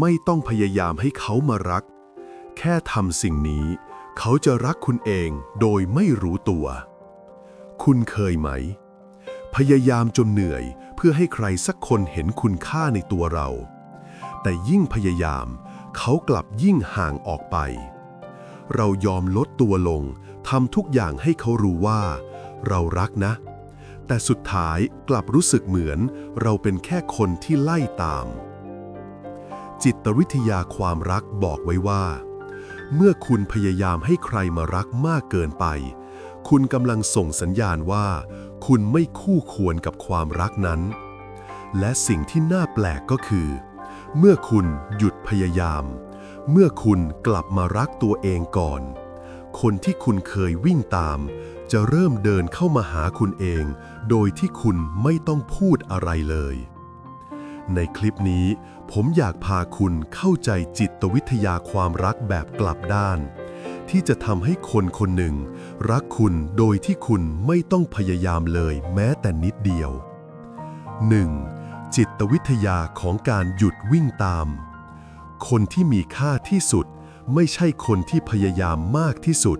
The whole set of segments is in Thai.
ไม่ต้องพยายามให้เขามารัก แค่ทำสิ่งนี้ เขาจะรักคุณเองโดยไม่รู้ตัว คุณเคยไหม พยายามจนเหนื่อยเพื่อให้ใครสักคนเห็นคุณค่าในตัวเรา แต่ยิ่งพยายาม เขากลับยิ่งห่างออกไป เรายอมลดตัวลงทำทุกอย่างให้เขารู้ว่า เรารักนะ แต่สุดท้ายกลับรู้สึกเหมือนเราเป็นแค่คนที่ไล่ตาม จิตวิทยาความรักบอกไว้ว่า เมื่อคุณพยายามให้ใครมารักมากเกินไป คุณกำลังส่งสัญญาณว่า คุณไม่คู่ควรกับความรักนั้น และสิ่งที่น่าแปลกก็คือ เมื่อคุณหยุดพยายาม เมื่อคุณกลับมารักตัวเองก่อน คนที่คุณเคยวิ่งตาม จะเริ่มเดินเข้ามาหาคุณเอง โดยที่คุณไม่ต้องพูดอะไรเลย ในคลิปนี้ ผมอยากพาคุณเข้าใจจิตวิทยาความรักแบบกลับด้าน ที่จะทำให้คนคนหนึ่ง รักคุณโดยที่คุณไม่ต้องพยายามเลยแม้แต่นิดเดียว 1. จิตวิทยาของการหยุดวิ่งตาม คนที่มีค่าที่สุด ไม่ใช่คนที่พยายามมากที่สุด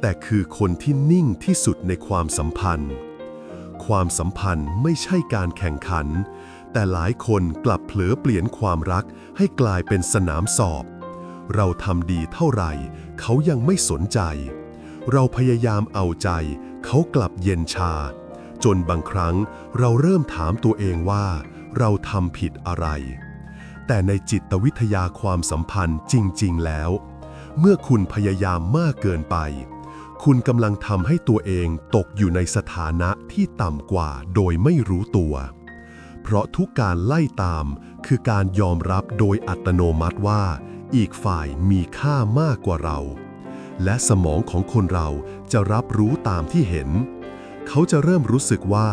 แต่คือคนที่นิ่งที่สุดในความสัมพันธ์ ความสัมพันธ์ไม่ใช่การแข่งขัน แต่หลายคนกลับเผลอเปลี่ยนความรักให้กลายเป็นสนามสอบ เราทำดีเท่าไหร่ เขายังไม่สนใจ เราพยายามเอาใจ เขากลับเย็นชา จนบางครั้งเราเริ่มถามตัวเองว่า เราทำผิดอะไร แต่ในจิตวิทยาความสัมพันธ์จริง ๆ แล้ว เมื่อคุณพยายามมากเกินไป คุณกำลังทำให้ตัวเองตกอยู่ในสถานะที่ต่ำกว่าโดยไม่รู้ตัว เพราะทุกการไล่ตาม คือการยอมรับโดยอัตโนมัติว่า อีกฝ่ายมีค่ามากกว่าเรา และสมองของคนเราจะรับรู้ตามที่เห็น เขาจะเริ่มรู้สึกว่า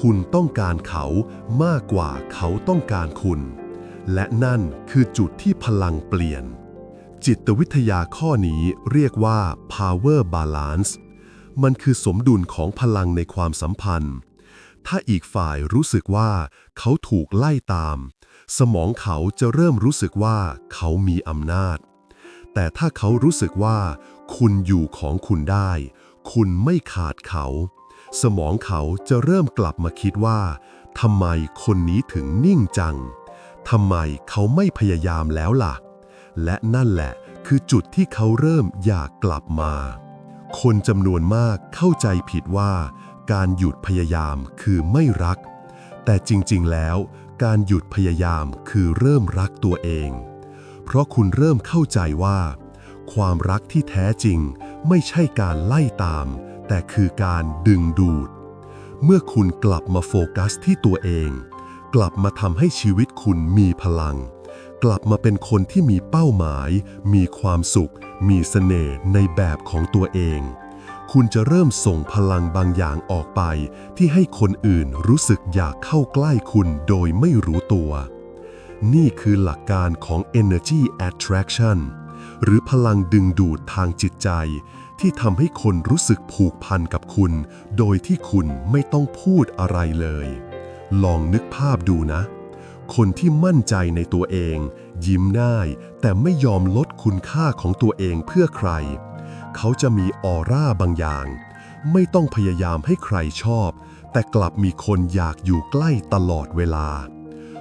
คุณต้องการเขามากกว่าเขาต้องการคุณ และนั่นคือจุดที่พลังเปลี่ยน จิตวิทยาข้อนี้เรียกว่า power balance มันคือสมดุลของพลังในความสัมพันธ์ ถ้าอีกฝ่ายรู้สึกว่าเขาถูกไล่ตาม สมองเขาจะเริ่มรู้สึกว่าเขามีอำนาจ แต่ถ้าเขารู้สึกว่า คุณอยู่ของคุณได้ คุณไม่ขาดเขา สมองเขาจะเริ่มกลับมาคิดว่าทำไมคนนี้ถึงนิ่งจังทำไมเขาไม่พยายามแล้วล่ะ และนั่นแหละคือจุดที่เขาเริ่มอยากกลับมา คนจำนวนมากเข้าใจผิดว่า การหยุดพยายามคือไม่รัก แต่จริงๆ แล้ว การหยุดพยายามคือเริ่มรักตัวเอง เพราะคุณเริ่มเข้าใจว่า ความรักที่แท้จริงไม่ใช่การไล่ตาม แต่คือการดึงดูด เมื่อคุณกลับมาโฟกัสที่ตัวเอง กลับมาทำให้ชีวิตคุณมีพลัง กลับมาเป็นคนที่มีเป้าหมาย มีความสุข มีเสน่ห์ในแบบของตัวเอง คุณจะเริ่มส่งพลังบางอย่างออกไป ที่ให้คนอื่นรู้สึกอยากเข้าใกล้คุณโดยไม่รู้ตัว นี่คือหลักการของ energy attraction หรือพลังดึงดูดทางจิตใจ ที่ทำให้คนรู้สึกผูกพันกับคุณ โดยที่คุณไม่ต้องพูดอะไรเลย ลองนึกภาพดูนะ คนที่มั่นใจในตัวเอง ยิ้มได้แต่ไม่ยอมลดคุณค่าของตัวเองเพื่อใคร เขาจะมีออร่าบางอย่าง ไม่ต้องพยายามให้ใครชอบ แต่กลับมีคนอยากอยู่ใกล้ตลอดเวลา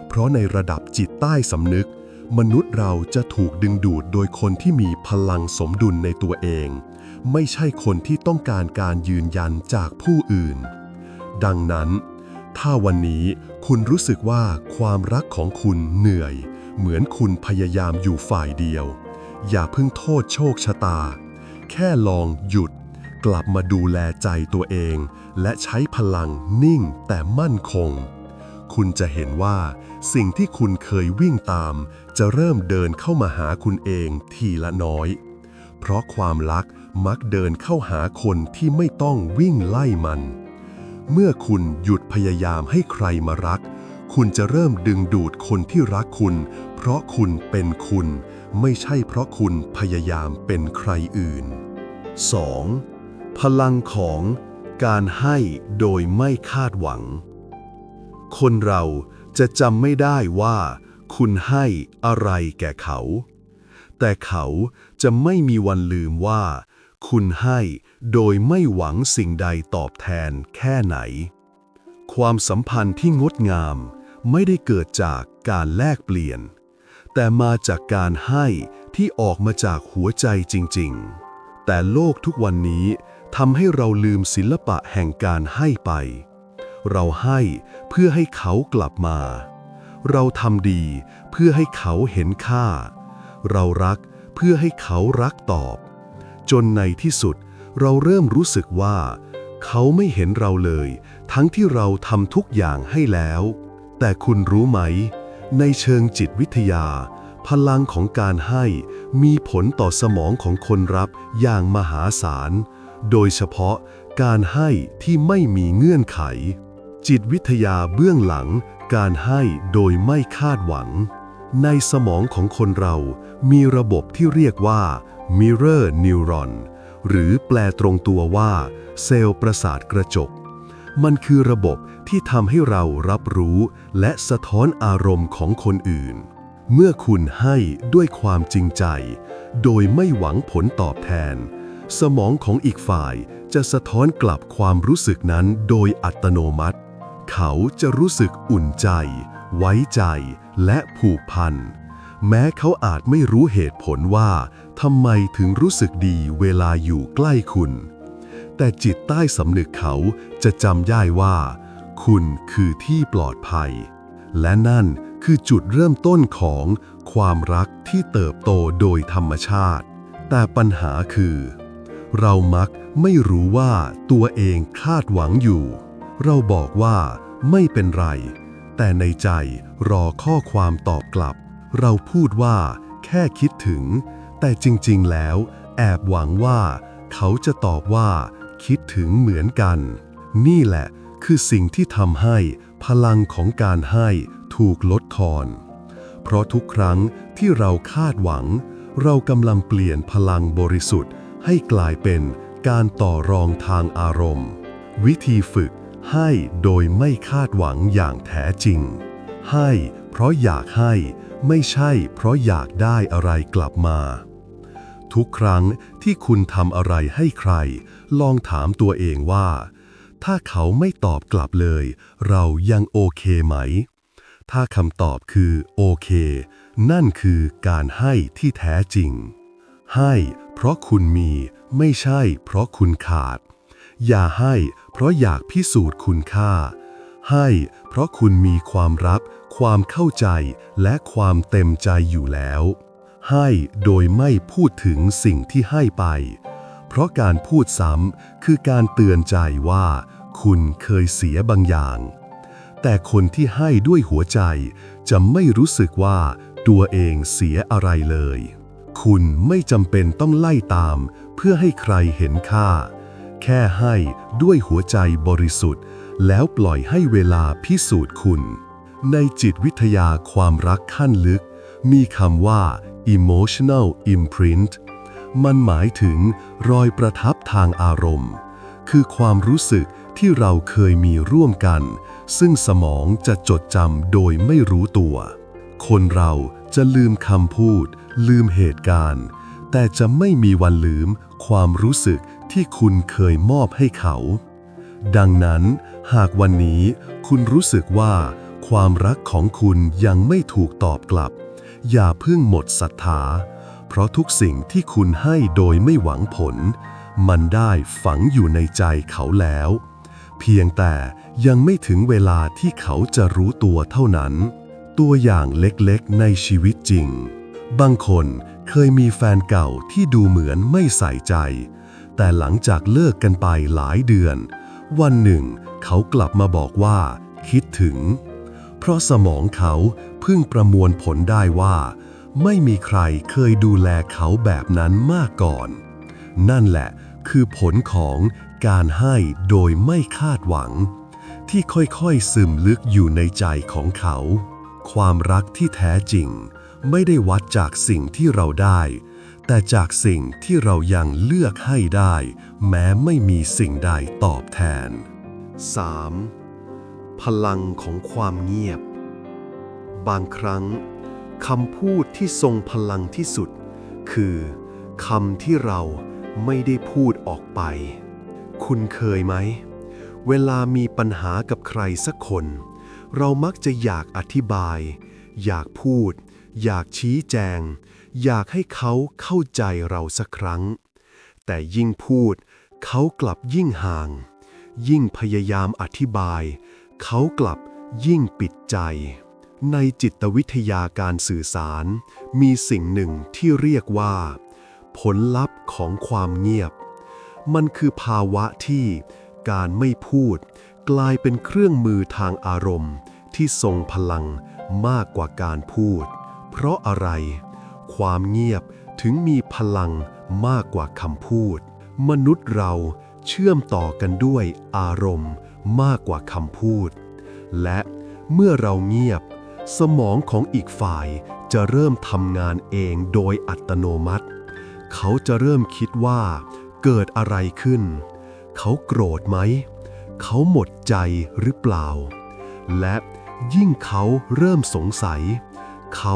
เพราะในระดับจิตใต้สำนึก มนุษย์เราจะถูกดึงดูดโดยคนที่มีพลังสมดุลในตัวเอง ไม่ใช่คนที่ต้องการการยืนยันจากผู้อื่น ดังนั้น ถ้าวันนี้คุณรู้สึกว่าความรักของคุณเหนื่อย เหมือนคุณพยายามอยู่ฝ่ายเดียว อย่าเพิ่งโทษโชคชะตา แค่ลองหยุด กลับมาดูแลใจตัวเอง และใช้พลังนิ่งแต่มั่นคง คุณจะเห็นว่า สิ่งที่คุณเคยวิ่งตาม จะเริ่มเดินเข้ามาหาคุณเองทีละน้อย เพราะความรักมักเดินเข้าหาคนที่ไม่ต้องวิ่งไล่มัน เมื่อคุณหยุดพยายามให้ใครมารัก คุณจะเริ่มดึงดูดคนที่รักคุณ เพราะคุณเป็นคุณ ไม่ใช่เพราะคุณพยายามเป็นใครอื่น 2. พลังของการให้โดยไม่คาดหวัง คนเราจะจำไม่ได้ว่าคุคุณให้อะไรแก่เขา แต่เขาจะไม่มีวันลืมว่า คุณให้โดยไม่หวังสิ่งใดตอบแทนแค่ไหน ความสัมพันธ์ที่งดงามไม่ได้เกิดจากการแลกเปลี่ยน แต่มาจากการให้ที่ออกมาจากหัวใจจริงๆ แต่โลกทุกวันนี้ทำให้เราลืมศิลปะแห่งการให้ไป เราให้เพื่อให้เขากลับมา เราทำดีเพื่อให้เขาเห็นค่า เรารักเพื่อให้เขารักตอบ จนในที่สุดเราเริ่มรู้สึกว่า เขาไม่เห็นเราเลย ทั้งที่เราทำทุกอย่างให้แล้ว แต่คุณรู้ไหม ในเชิงจิตวิทยา พลังของการให้มีผลต่อสมองของคนรับอย่างมหาศาล โดยเฉพาะการให้ที่ไม่มีเงื่อนไข จิตวิทยาเบื้องหลัง การให้โดยไม่คาดหวัง ในสมองของคนเรามีระบบที่เรียกว่า mirror neuron หรือแปลตรงตัวว่า เซลล์ประสาทกระจก มันคือระบบที่ทำให้เรารับรู้ และสะท้อนอารมณ์ของคนอื่น เมื่อคุณให้ด้วยความจริงใจ โดยไม่หวังผลตอบแทน สมองของอีกฝ่ายจะสะท้อนกลับความรู้สึกนั้นโดยอัตโนมัติ เขาจะรู้สึกอุ่นใจ ไว้ใจ และผูกพัน แม้เขาอาจไม่รู้เหตุผลว่าทำไมถึงรู้สึกดีเวลาอยู่ใกล้คุณ แต่จิตใต้สำนึกเขาจะจำได้ว่า คุณคือที่ปลอดภัย และนั่นคือจุดเริ่มต้นของความรักที่เติบโตโดยธรรมชาติ แต่ปัญหาคือ เรามักไม่รู้ว่าตัวเองคาดหวังอยู่ เราบอกว่าไม่เป็นไร แต่ในใจรอข้อความตอบกลับ เราพูดว่าแค่คิดถึง แต่จริงๆแล้ว แอบหวังว่า เขาจะตอบว่า คิดถึงเหมือนกัน นี่แหละคือสิ่งที่ทำให้พลังของการให้ถูกลดทอน เพราะทุกครั้งที่เราคาดหวัง เรากำลังเปลี่ยนพลังบริสุทธิ์ ให้กลายเป็นการต่อรองทางอารมณ์ วิธีฝึกให้โดยไม่คาดหวังอย่างแท้จริง ให้เพราะอยากให้ไม่ใช่เพราะอยากได้อะไรกลับมา ทุกครั้งที่คุณทำอะไรให้ใคร ลองถามตัวเองว่า ถ้าเขาไม่ตอบกลับเลย เรายังโอเคไหม ถ้าคำตอบคือโอเค นั่นคือการให้ที่แท้จริง ให้เพราะคุณมีไม่ใช่เพราะคุณขาด อย่าให้เพราะอยากพิสูจน์คุณค่า ให้เพราะคุณมีความรักความเข้าใจและความเต็มใจอยู่แล้ว ให้โดยไม่พูดถึงสิ่งที่ให้ไป เพราะการพูดซ้ำคือการเตือนใจว่า คุณเคยเสียบางอย่าง แต่คนที่ให้ด้วยหัวใจจะไม่รู้สึกว่าตัวเองเสียอะไรเลย คุณไม่จำเป็นต้องไล่ตาม เพื่อให้ใครเห็นค่า แค่ให้ด้วยหัวใจบริสุทธิ์ แล้วปล่อยให้เวลาพิสูจน์คุณ ในจิตวิทยาความรักขั้นลึก มีคำว่า emotional imprint มันหมายถึงรอยประทับทางอารมณ์ คือความรู้สึกที่เราเคยมีร่วมกัน ซึ่งสมองจะจดจำโดยไม่รู้ตัว คนเราจะลืมคำพูด ลืมเหตุการณ์ แต่จะไม่มีวันลืมความรู้สึกที่คุณเคยมอบให้เขา ดังนั้น หากวันนี้คุณรู้สึกว่า ความรักของคุณยังไม่ถูกตอบกลับ อย่าเพิ่งหมดศรัทธา เพราะทุกสิ่งที่คุณให้โดยไม่หวังผล มันได้ฝังอยู่ในใจเขาแล้ว เพียงแต่ยังไม่ถึงเวลาที่เขาจะรู้ตัวเท่านั้น ตัวอย่างเล็กๆในชีวิตจริง บางคนเคยมีแฟนเก่าที่ดูเหมือนไม่ใส่ใจ แต่หลังจากเลิกกันไปหลายเดือน วันหนึ่ง เขากลับมาบอกว่า คิดถึง เพราะสมองเขาเพิ่งประมวลผลได้ว่า ไม่มีใครเคยดูแลเขาแบบนั้นมาก่อน นั่นแหละคือผลของการให้โดยไม่คาดหวัง ที่ค่อยๆซึมลึกอยู่ในใจของเขา ความรักที่แท้จริง ไม่ได้วัดจากสิ่งที่เราได้ แต่จากสิ่งที่เรายังเลือกให้ได้ แม้ไม่มีสิ่งใดตอบแทน 3. พลังของความเงียบ บางครั้ง คำพูดที่ทรงพลังที่สุด คือคำที่เราไม่ได้พูดออกไป คุณเคยไหม เวลามีปัญหากับใครสักคน เรามักจะอยากอธิบาย อยากพูด อยากชี้แจง อยากให้เขาเข้าใจเราสักครั้ง แต่ยิ่งพูด เขากลับยิ่งห่าง ยิ่งพยายามอธิบาย เขากลับยิ่งปิดใจ ในจิตวิทยาการสื่อสาร มีสิ่งหนึ่งที่เรียกว่า ผลลัพธ์ของความเงียบ มันคือภาวะที่การไม่พูด กลายเป็นเครื่องมือทางอารมณ์ ที่ทรงพลังมากกว่าการพูด เพราะอะไร ความเงียบถึงมีพลังมากกว่าคำพูด มนุษย์เราเชื่อมต่อกันด้วยอารมณ์มากกว่าคำพูด และเมื่อเราเงียบ สมองของอีกฝ่ายจะเริ่มทำงานเองโดยอัตโนมัติ เขาจะเริ่มคิดว่าเกิดอะไรขึ้น เขาโกรธไหม เขาหมดใจหรือเปล่า และยิ่งเขาเริ่มสงสัย เขา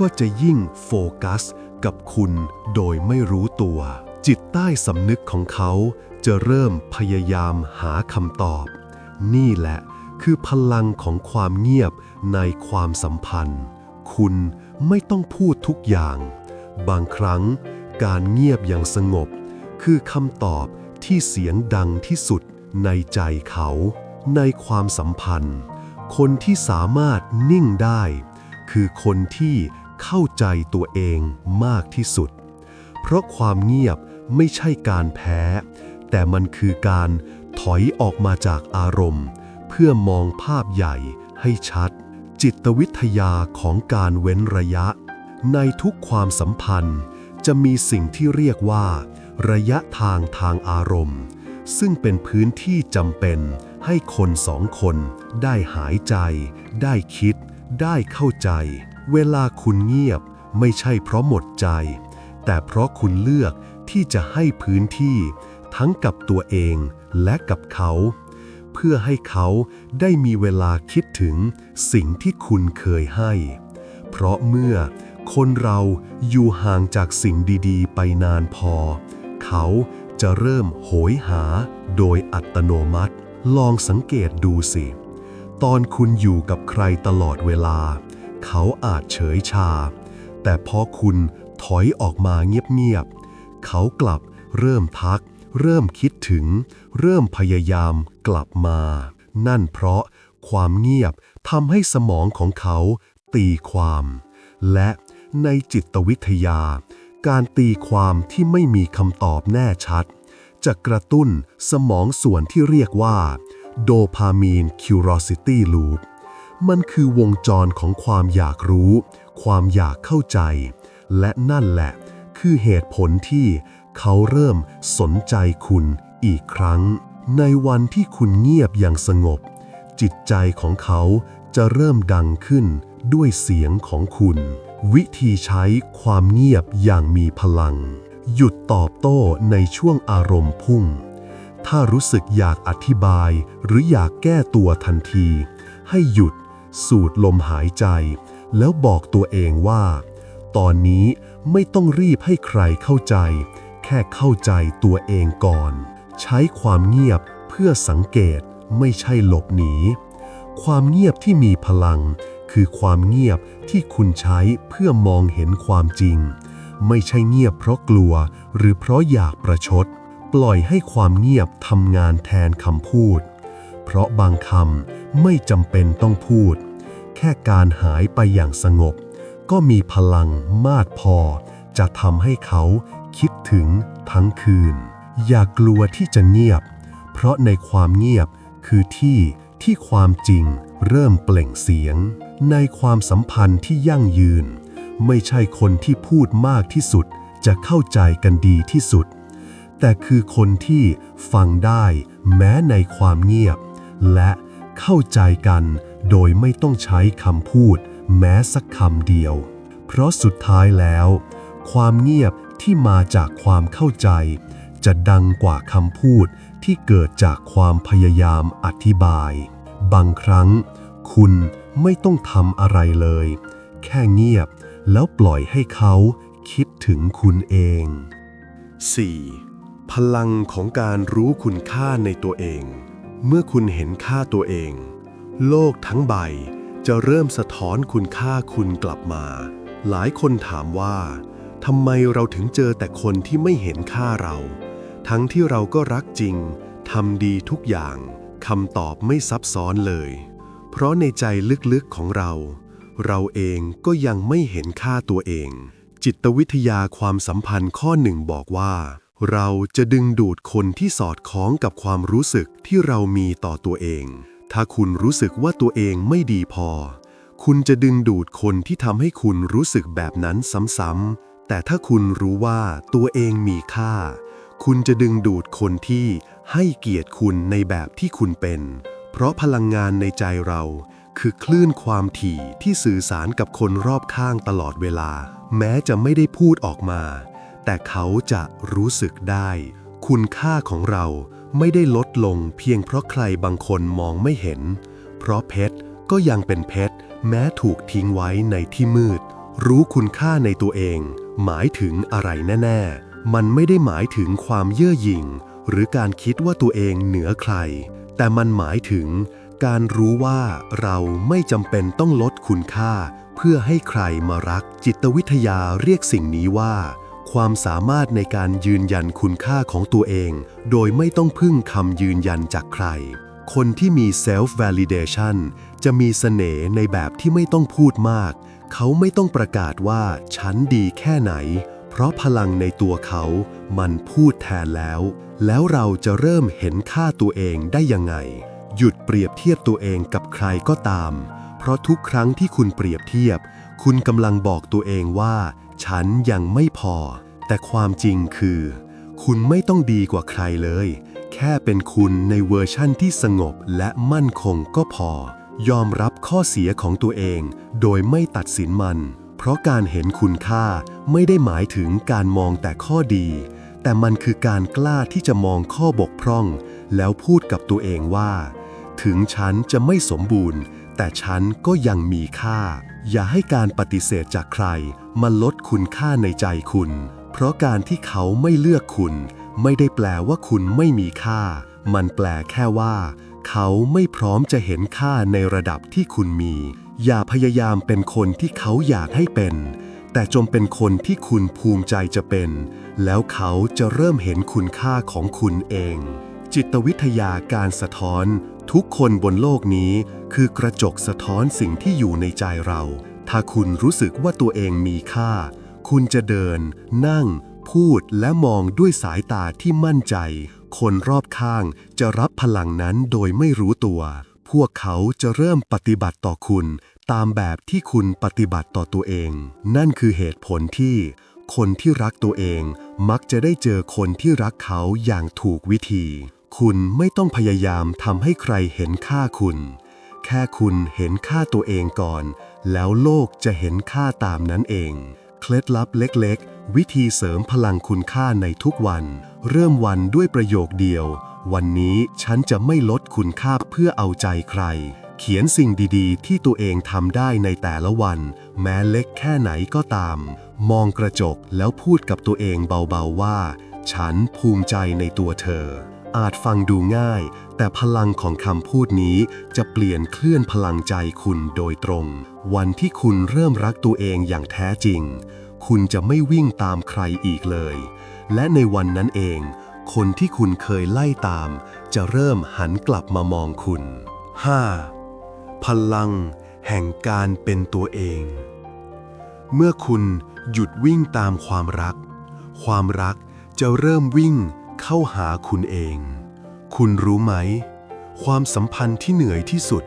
ก็จะยิ่งโฟกัสกับคุณโดยไม่รู้ตัว จิตใต้สำนึกของเขาจะเริ่มพยายามหาคำตอบ นี่แหละคือพลังของความเงียบ ในความสัมพันธ์ คุณไม่ต้องพูดทุกอย่าง บางครั้งการเงียบอย่างสงบ คือคำตอบที่เสียงดังที่สุดในใจเขา ในความสัมพันธ์ คนที่สามารถนิ่งได้ คือคนที่เข้าใจตัวเองมากที่สุด เพราะความเงียบไม่ใช่การแพ้ แต่มันคือการถอยออกมาจากอารมณ์ เพื่อมองภาพใหญ่ให้ชัด จิตวิทยาของการเว้นระยะ ในทุกความสัมพันธ์ จะมีสิ่งที่เรียกว่า ระยะทางทางอารมณ์ ซึ่งเป็นพื้นที่จำเป็น ให้คนสองคน ได้หายใจ ได้คิด ได้เข้าใจ เวลาคุณเงียบไม่ใช่เพราะหมดใจ แต่เพราะคุณเลือกที่จะให้พื้นที่ ทั้งกับตัวเองและกับเขา เพื่อให้เขาได้มีเวลาคิดถึงสิ่งที่คุณเคยให้ เพราะเมื่อคนเราอยู่ห่างจากสิ่งดีๆ ไปนานพอ เขาจะเริ่มโหยหาโดยอัตโนมัติ ลองสังเกตดูสิ ตอนคุณอยู่กับใครตลอดเวลา เขาอาจเฉยชา แต่พอคุณถอยออกมาเงียบๆ เขากลับเริ่มทัก เริ่มคิดถึง เริ่มพยายามกลับมา นั่นเพราะความเงียบทำให้สมองของเขาตีความ และในจิตวิทยา การตีความที่ไม่มีคำตอบแน่ชัด จะกระตุ้นสมองส่วนที่เรียกว่าโดพามีน curiosity loop มันคือวงจรของความอยากรู้ ความอยากเข้าใจ และนั่นแหละ คือเหตุผลที่ เขาเริ่มสนใจคุณอีกครั้ง ในวันที่คุณเงียบอย่างสงบ จิตใจของเขาจะเริ่มดังขึ้นด้วยเสียงของคุณ วิธีใช้ความเงียบอย่างมีพลัง หยุดตอบโต้ในช่วงอารมณ์พุ่ง ถ้ารู้สึกอยากอธิบายหรืออยากแก้ตัวทันที ให้หยุดสูดลมหายใจ แล้วบอกตัวเองว่า ตอนนี้ไม่ต้องรีบให้ใครเข้าใจ แค่เข้าใจตัวเองก่อน ใช้ความเงียบเพื่อสังเกตไม่ใช่หลบหนี ความเงียบที่มีพลัง คือความเงียบที่คุณใช้เพื่อมองเห็นความจริง ไม่ใช่เงียบเพราะกลัว หรือเพราะอยากประชด ปล่อยให้ความเงียบทำงานแทนคำพูด เพราะบางคำไม่จำเป็นต้องพูด แค่การหายไปอย่างสงบ ก็มีพลังมากพอจะทำให้เขา คิดถึงทั้งคืน อย่ากลัวที่จะเงียบ เพราะในความเงียบคือที่ที่ความจริงเริ่มเปล่งเสียง ในความสัมพันธ์ที่ยั่งยืน ไม่ใช่คนที่พูดมากที่สุดจะเข้าใจกันดีที่สุด แต่คือคนที่ฟังได้แม้ในความเงียบ และเข้าใจกันโดยไม่ต้องใช้คำพูดแม้สักคำเดียว เพราะสุดท้ายแล้ว ความเงียบ ที่มาจากความเข้าใจ จะดังกว่าคำพูดที่เกิดจากความพยายามอธิบาย บางครั้ง คุณไม่ต้องทำอะไรเลย แค่เงียบแล้วปล่อยให้เขาคิดถึงคุณเอง 4. พลังของการรู้คุณค่าในตัวเอง เมื่อคุณเห็นค่าตัวเอง โลกทั้งใบจะเริ่มสะท้อนคุณค่าคุณกลับมา หลายคนถามว่า ทำไมเราถึงเจอแต่คนที่ไม่เห็นค่าเรา ทั้งที่เราก็รักจริงทำดีทุกอย่างคำตอบไม่ซับซ้อนเลย เพราะในใจลึกๆของเรา เราเองก็ยังไม่เห็นค่าตัวเอง จิตวิทยาความสัมพันธ์ข้อหนึ่งบอกว่า เราจะดึงดูดคนที่สอดคล้องกับความรู้สึกที่เรามีต่อตัวเอง ถ้าคุณรู้สึกว่าตัวเองไม่ดีพอ คุณจะดึงดูดคนที่ทำให้คุณรู้สึกแบบนั้นซ้ำๆ แต่ถ้าคุณรู้ว่าตัวเองมีค่า คุณจะดึงดูดคนที่ให้เกียรติคุณในแบบที่คุณเป็น เพราะพลังงานในใจเรา คือคลื่นความถี่ที่สื่อสารกับคนรอบข้างตลอดเวลา แม้จะไม่ได้พูดออกมา แต่เขาจะรู้สึกได้ คุณค่าของเราไม่ได้ลดลงเพียงเพราะใครบางคนมองไม่เห็น เพราะเพชรก็ยังเป็นเพชรแม้ถูกทิ้งไว้ในที่มืด รู้คุณค่าในตัวเอง หมายถึงอะไรแน่ ๆ มันไม่ได้หมายถึงความเย่อหยิ่ง หรือการคิดว่าตัวเองเหนือใคร แต่มันหมายถึงการรู้ว่าเราไม่จำเป็นต้องลดคุณค่า เพื่อให้ใครมารักจิตวิทยาเรียกสิ่งนี้ว่า ความสามารถในการยืนยันคุณค่าของตัวเอง โดยไม่ต้องพึ่งคำยืนยันจากใคร คนที่มี self validation จะมีเสน่ห์ในแบบที่ไม่ต้องพูดมาก เขาไม่ต้องประกาศว่าฉันดีแค่ไหน เพราะพลังในตัวเขามันพูดแทนแล้ว แล้วเราจะเริ่มเห็นค่าตัวเองได้ยังไง หยุดเปรียบเทียบตัวเองกับใครก็ตาม เพราะทุกครั้งที่คุณเปรียบเทียบ คุณกำลังบอกตัวเองว่า ฉันยังไม่พอ แต่ความจริงคือ คุณไม่ต้องดีกว่าใครเลย แค่เป็นคุณในเวอร์ชั่นที่สงบและมั่นคงก็พอ ยอมรับข้อเสียของตัวเอง โดยไม่ตัดสินมัน เพราะการเห็นคุณค่าไม่ได้หมายถึงการมองแต่ข้อดี แต่มันคือการกล้าที่จะมองข้อบกพร่อง แล้วพูดกับตัวเองว่า ถึงฉันจะไม่สมบูรณ์ แต่ฉันก็ยังมีค่า อย่าให้การปฏิเสธจากใครมาลดคุณค่าในใจคุณ เพราะการที่เขาไม่เลือกคุณ ไม่ได้แปลว่าคุณไม่มีค่า มันแปลแค่ว่า เขาไม่พร้อมจะเห็นค่าในระดับที่คุณมี อย่าพยายามเป็นคนที่เขาอยากให้เป็น แต่จงเป็นคนที่คุณภูมิใจจะเป็น แล้วเขาจะเริ่มเห็นคุณค่าของคุณเอง จิตวิทยาการสะท้อน ทุกคนบนโลกนี้ คือกระจกสะท้อนสิ่งที่อยู่ในใจเรา ถ้าคุณรู้สึกว่าตัวเองมีค่า คุณจะเดิน นั่ง พูดและมองด้วยสายตาที่มั่นใจ คนรอบข้างจะรับพลังนั้นโดยไม่รู้ตัว พวกเขาจะเริ่มปฏิบัติต่อคุณ ตามแบบที่คุณปฏิบัติต่อตัวเอง นั่นคือเหตุผลที่ คนที่รักตัวเองมักจะได้เจอคนที่รักเขาอย่างถูกวิธี คุณไม่ต้องพยายามทำให้ใครเห็นค่าคุณ แค่คุณเห็นค่าตัวเองก่อน แล้วโลกจะเห็นค่าตามนั้นเอง เคล็ดลับเล็กๆ วิธีเสริมพลังคุณค่าในทุกวัน เริ่มวันด้วยประโยคเดียว วันนี้ฉันจะไม่ลดคุณค่าเพื่อเอาใจใคร เขียนสิ่งดีๆ ที่ตัวเองทำได้ในแต่ละวัน แม้เล็กแค่ไหนก็ตาม มองกระจกแล้วพูดกับตัวเองเบาๆว่า ฉันภูมิใจในตัวเธอ อาจฟังดูง่าย แต่พลังของคำพูดนี้จะเปลี่ยนเคลื่อนพลังใจคุณโดยตรง วันที่คุณเริ่มรักตัวเองอย่างแท้จริง คุณจะไม่วิ่งตามใครอีกเลย และในวันนั้นเอง คนที่คุณเคยไล่ตาม จะเริ่มหันกลับมามองคุณ 5. พลังแห่งการเป็นตัวเอง เมื่อคุณหยุดวิ่งตามความรัก ความรักจะเริ่มวิ่ง เข้าหาคุณเอง คุณรู้ไหม ความสัมพันธ์ที่เหนื่อยที่สุด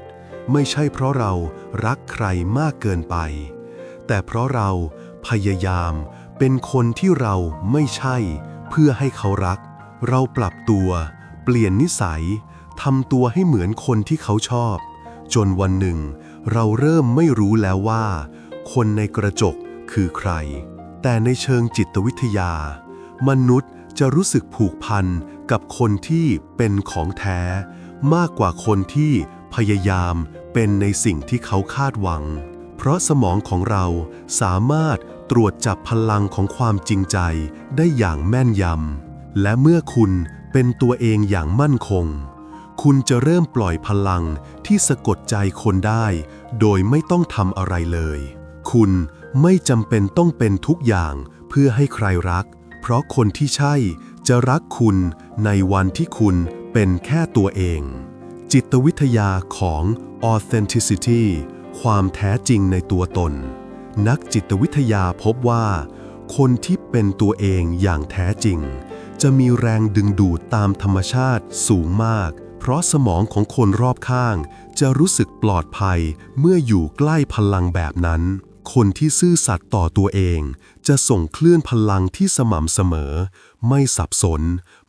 ไม่ใช่เพราะเรารักใครมากเกินไป แต่เพราะเราพยายามเป็นคนที่เราไม่ใช่ เพื่อให้เขารัก เราปรับตัว เปลี่ยนนิสัยทำตัวให้เหมือนคนที่เขาชอบ จนวันหนึ่ง เราเริ่มไม่รู้แล้วว่า คนในกระจกคือใคร แต่ในเชิงจิตวิทยา มนุษย์ จะรู้สึกผูกพันกับคนที่เป็นของแท้ มากกว่าคนที่พยายามเป็นในสิ่งที่เขาคาดหวัง เพราะสมองของเราสามารถตรวจจับพลังของความจริงใจได้อย่างแม่นยำ และเมื่อคุณเป็นตัวเองอย่างมั่นคง คุณจะเริ่มปล่อยพลังที่สะกดใจคนได้ โดยไม่ต้องทำอะไรเลย คุณไม่จำเป็นต้องเป็นทุกอย่างเพื่อให้ใครรัก เพราะคนที่ใช่จะรักคุณในวันที่คุณเป็นแค่ตัวเอง จิตวิทยาของ authenticity ความแท้จริงในตัวตน นักจิตวิทยาพบว่า คนที่เป็นตัวเองอย่างแท้จริง จะมีแรงดึงดูดตามธรรมชาติสูงมาก เพราะสมองของคนรอบข้าง จะรู้สึกปลอดภัยเมื่ออยู่ใกล้พลังแบบนั้น คนที่ซื่อสัตย์ต่อตัวเอง จะส่งคลื่นพลังที่สม่ำเสมอ ไม่สับสน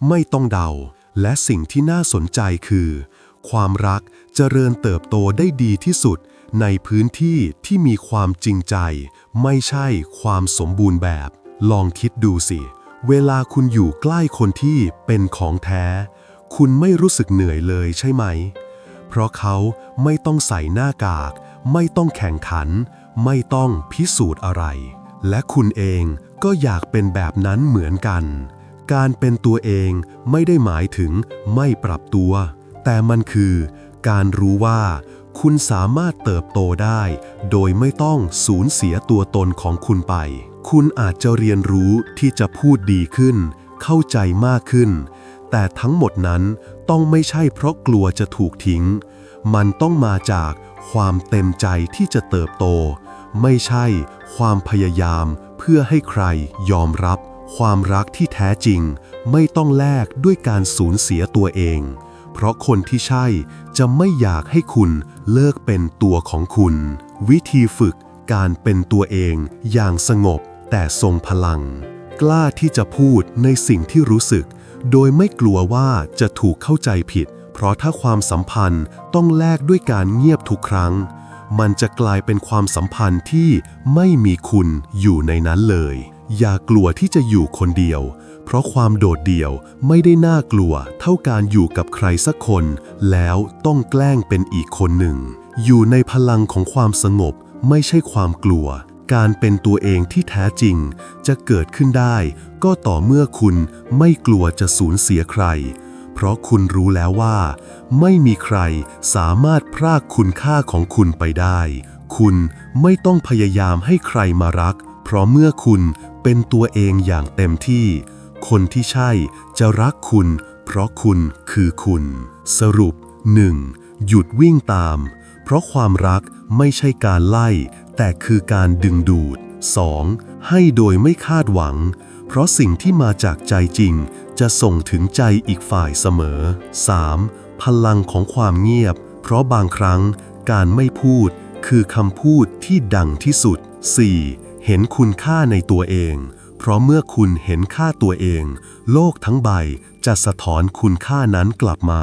ไม่ต้องเดา และสิ่งที่น่าสนใจคือ ความรักเจริญเติบโตได้ดีที่สุดในพื้นที่ที่มีความจริงใจ ไม่ใช่ความสมบูรณ์แบบ ลองคิดดูสิ เวลาคุณอยู่ใกล้คนที่เป็นของแท้ คุณไม่รู้สึกเหนื่อยเลยใช่ไหม เพราะเขาไม่ต้องใส่หน้ากาก ไม่ต้องแข่งขัน ไม่ต้องพิสูจน์อะไร และคุณเองก็อยากเป็นแบบนั้นเหมือนกัน การเป็นตัวเองไม่ได้หมายถึงไม่ปรับตัว แต่มันคือการรู้ว่าคุณสามารถเติบโตได้ โดยไม่ต้องสูญเสียตัวตนของคุณไป คุณอาจจะเรียนรู้ที่จะพูดดีขึ้น เข้าใจมากขึ้น แต่ทั้งหมดนั้นต้องไม่ใช่เพราะกลัวจะถูกทิ้ง มันต้องมาจากความเต็มใจที่จะเติบโต ไม่ใช่ความพยายามเพื่อให้ใครยอมรับ ความรักที่แท้จริง ไม่ต้องแลกด้วยการสูญเสียตัวเอง เพราะคนที่ใช่จะไม่อยากให้คุณเลิกเป็นตัวของคุณ วิธีฝึกการเป็นตัวเองอย่างสงบแต่ทรงพลัง กล้าที่จะพูดในสิ่งที่รู้สึก โดยไม่กลัวว่าจะถูกเข้าใจผิด เพราะถ้าความสัมพันธ์ต้องแลกด้วยการเงียบทุกครั้ง มันจะกลายเป็นความสัมพันธ์ที่ไม่มีคุณอยู่ในนั้นเลย อย่ากลัวที่จะอยู่คนเดียว เพราะความโดดเดี่ยวไม่ได้น่ากลัวเท่าการอยู่กับใครสักคน แล้วต้องแกล้งเป็นอีกคนหนึ่ง อยู่ในพลังของความสงบไม่ใช่ความกลัว การเป็นตัวเองที่แท้จริง จะเกิดขึ้นได้ ก็ต่อเมื่อคุณไม่กลัวจะสูญเสียใคร เพราะคุณรู้แล้วว่า ไม่มีใครสามารถพรากคุณค่าของคุณไปได้ คุณไม่ต้องพยายามให้ใครมารัก เพราะเมื่อคุณเป็นตัวเองอย่างเต็มที่ คนที่ใช่จะรักคุณ เพราะคุณคือคุณ สรุป 1. หยุดวิ่งตาม เพราะความรักไม่ใช่การไล่ แต่คือการดึงดูด 2. ให้โดยไม่คาดหวัง เพราะสิ่งที่มาจากใจจริง จะส่งถึงใจอีกฝ่ายเสมอ 3. พลังของความเงียบ เพราะบางครั้งการไม่พูด คือคำพูดที่ดังที่สุด 4. เห็นคุณค่าในตัวเอง เพราะเมื่อคุณเห็นค่าตัวเอง โลกทั้งใบจะสะท้อนคุณค่านั้นกลับมา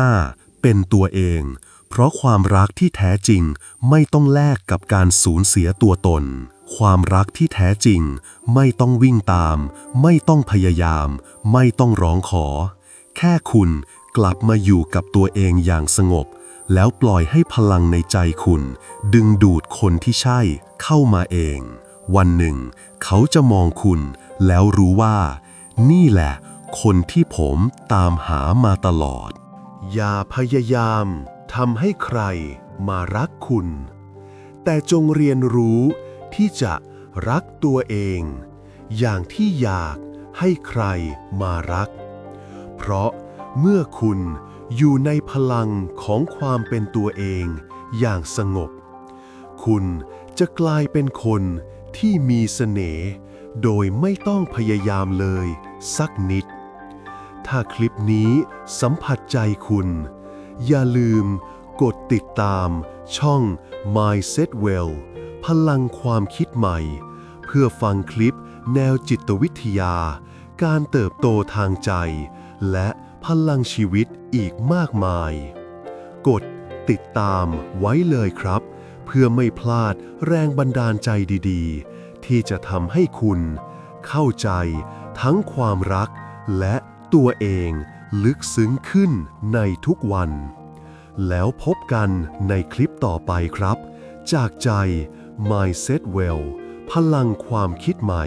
5. เป็นตัวเอง เพราะความรักที่แท้จริงไม่ต้องแลกกับการสูญเสียตัวตน ความรักที่แท้จริง ไม่ต้องวิ่งตาม ไม่ต้องพยายาม ไม่ต้องร้องขอ แค่คุณกลับมาอยู่กับตัวเองอย่างสงบ แล้วปล่อยให้พลังในใจคุณ ดึงดูดคนที่ใช่เข้ามาเอง วันหนึ่ง เขาจะมองคุณ แล้วรู้ว่า นี่แหละ คนที่ผมตามหามาตลอด อย่าพยายามทำให้ใครมารักคุณ แต่จงเรียนรู้ ที่จะรักตัวเอง อย่างที่อยากให้ใครมารัก เพราะเมื่อคุณอยู่ในพลังของความเป็นตัวเองอย่างสงบ คุณจะกลายเป็นคนที่มีเสน่ห์โดยไม่ต้องพยายามเลยสักนิด ถ้าคลิปนี้สัมผัสใจคุณ อย่าลืมกดติดตามช่อง Mindset Well พลังความคิดใหม่ เพื่อฟังคลิปแนวจิตวิทยา การเติบโตทางใจ และพลังชีวิตอีกมากมาย กดติดตามไว้เลยครับ เพื่อไม่พลาดแรงบันดาลใจดีๆ ที่จะทำให้คุณ เข้าใจทั้งความรักและตัวเองลึกซึ้งขึ้นในทุกวัน แล้วพบกันในคลิปต่อไปครับ จากใจ Mindset Well พลังความคิดใหม่